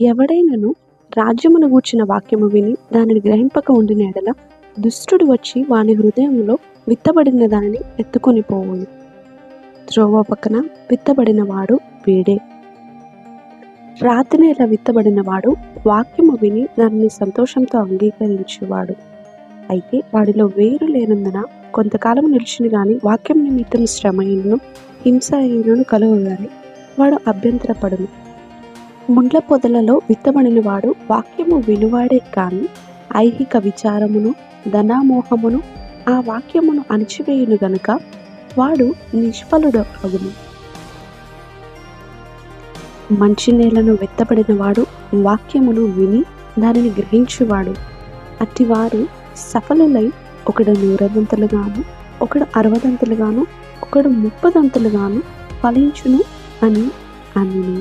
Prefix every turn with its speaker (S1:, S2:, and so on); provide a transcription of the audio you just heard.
S1: ఎవడైనను రాజ్యమును గూర్చిన వాక్యము విని దానిని గ్రహింపక ఉండిన ఎడల దుష్టుడు వచ్చి వాని హృదయంలో విత్తబడిన దానిని ఎత్తుకొని పోవును. త్రోవ పక్కన విత్తబడిన వాడు వీడే. రాతినేల విత్తబడిన వాడు వాక్యము విని దానిని సంతోషంతో అంగీకరించేవాడు. అయితే వాడిలో వేరు లేనందున కొంతకాలం నిలిచిన కానీ వాక్యం నిమిత్తం శ్రమయును హింస అయినను కలుగు కానీ వాడు అభ్యంతరపడును. ముండ్ల పొదలలో విత్తబడినవాడు వాక్యము వినువాడే కాని ఐహిక విచారమును ధనామోహమును ఆ వాక్యమును అణిచివేయును గనుక వాడు నిష్ఫలుడు అగును మంచి నేలను విత్తబడినవాడు వాక్యమును విని దానిని గ్రహించువాడు. అట్టివారు సఫలులై ఒకడు నూరదంతులుగాను ఒకడు అరవదంతులుగాను ఒకడు ముప్పదంతులుగాను ఫలించును అని అన్ని.